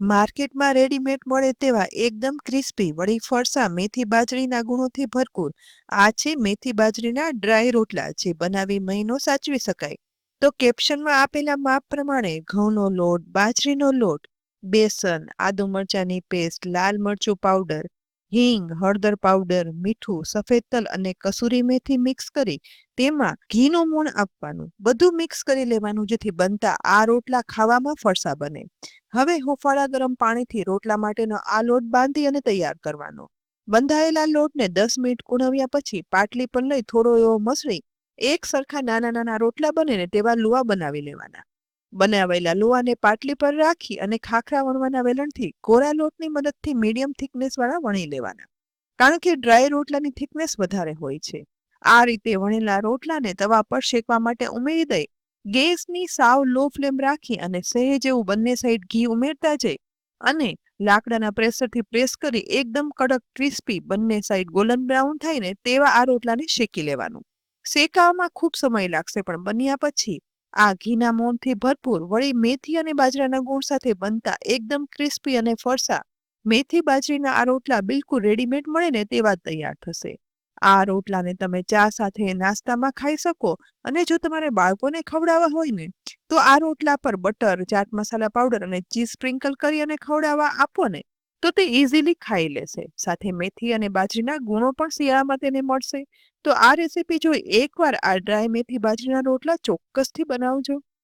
માર્કેટમાં રેડીમેડ મળે તેવા એકદમ ક્રિસ્પી, વળી ફરસા મેથી બાજરીના ગુણોથી ભરપૂર. આ છે મેથી બાજરીના ડ્રાય રોટલા, જે બનાવી મહિનો સાચવી શકાય. તો કેપ્શનમાં આપેલા માપ પ્રમાણે ઘઉંનો લોટ, બાજરીનો લોટ, બેસન, આદુ મરચાંની પેસ્ટ, લાલ મરચું પાવડર હિંગ, હળદર પાવડર, મીઠું, સફેદ તલ અને કસૂરી મેથી મિક્સ કરી તેમાં ઘીનું મૂણ આપવાનું. બધું મિક્સ કરી લેવાનું જેથી બનતા આ રોટલા ખાવામાં ફરસા બને. હવે હુંફાળા ગરમ પાણીથી રોટલા માટેનો આ લોટ બાંધી અને તૈયાર કરવાનો. બંધાયેલા લોટને દસ મિનિટ કુણવ્યા પછી પાટલી પર લઈ થોડો એવો મસળી, એક સરખા નાના નાના રોટલા બને ને તેવા લુવા બનાવી લેવાના. બનાવેલા. લોહાને પાટલી પર રાખી અને ખાખરા વણવાના વેલણથી કોરા લોટની મદદથી મીડિયમ થિકનેસ વાળા વણી લેવાના. કારણ કે ડ્રાય રોટલાની થિકનેસ વધારે હોય છે. આ રીતે વણેલા રોટલાને તવા પર શેકવા માટે ઉમેરી દઈ ગેસની સાવ લો ફ્લેમ રાખી અને સહેજ એવું બંને સાઈડ ઘી ઉમેરતા જઈ અને લાકડાના પ્રેશરથી પ્રેસ કરી એકદમ કડક ક્રિસ્પી બંને સાઈડ ગોલ્ડન બ્રાઉન થાય ને તેવા આ રોટલાને શેકી લેવાનું. શેકાવામાં ખૂબ સમય લાગશે પણ બન્યા પછી આ ઘીના મોંથી ભરપૂર વળી મેથી અને બાજરાના ગુણ સાથે બનતા એકદમ ક્રિસ્પી અને ફરસા. મેથી, બાજરીના આ રોટલા બિલકુલ રેડીમેડ મળે ને તેવા તૈયાર થશે. આ રોટલાને તમે ચા સાથે નાસ્તામાં ખાઈ શકો અને જો તમારે બાળકોને ખવડાવવા હોય ને, તો આ રોટલા પર બટર ચાટ મસાલા પાવડર અને ચીઝ સ્પ્રિંકલ કરી અને ખવડાવવા આપો ને. તો તે ઇઝીલી ખાઈ લેશે સાથે મેથી અને બાજરીના ગુણો પણ શિયાળામાં તેને મળશે. તો આ રેસીપી જો એકવાર આ ડ્રાય મેથી બાજરીના રોટલા ચોક્કસથી બનાવજો.